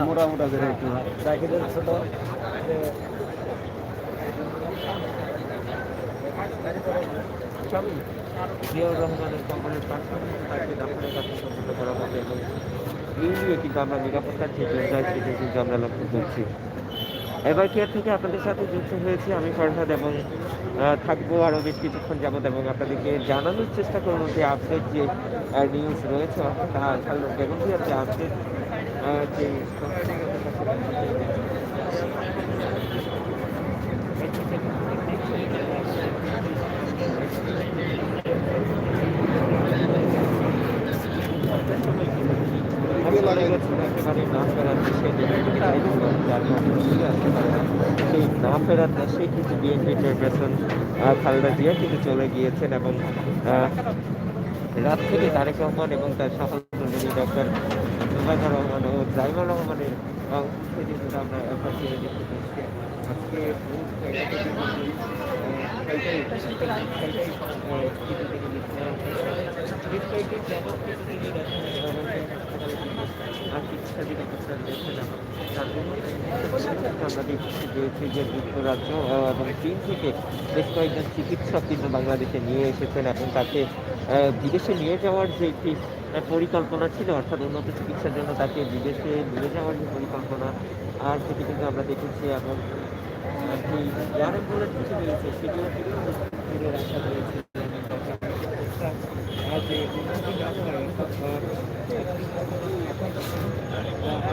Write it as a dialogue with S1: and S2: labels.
S1: মোটা মোটা করে একটু
S2: জাকিরের ছোট জিয়াউর রহমানের কোম্পানির পার্সোনাল তাকে ডাক্তারের কাছে সম্পূর্ণ করা হবে এবং ইউনিও আমরা লক্ষ্য করছি। এবার কেয়ার থেকে আপনাদের সাথে যুক্ত হয়েছি আমি ফরহাদ এবং থাকব আরও বেশ কিছুক্ষণ যাবত এবং আপনাদেরকে জানানোর চেষ্টা করব যে আপডেট যে নিউজ রয়েছে, অর্থাৎ যে আপডেট যে একেবারে না ফেরার বিষয়ে যার মাধ্যমে আসতে পারে না সেই না ফেরার দেশে কিন্তু বিএনপি চেয়ারপারসন খালেদা জিয়া কিন্তু চলে গিয়েছেন এবং রাত থেকে তারেক রহমান এবং তার সহকর্মী ডক্টর জুবাইদুর রহমান ও জাইমুর রহমানের উপস্থিতি আমরা যে যুক্তরাজ্য এবং চীন থেকে বেশ কয়েকজন চিকিৎসক কিন্তু বাংলাদেশে নিয়ে এসেছেন এবং তাকে বিদেশে নিয়ে যাওয়ার যে একটি পরিকল্পনা ছিল, অর্থাৎ উন্নত চিকিৎসার জন্য তাকে বিদেশে নিয়ে যাওয়ার যে পরিকল্পনা, আর সেটি কিন্তু আমরা দেখেছি এবং কিছু রয়েছে ফিরে রাখা হয়েছে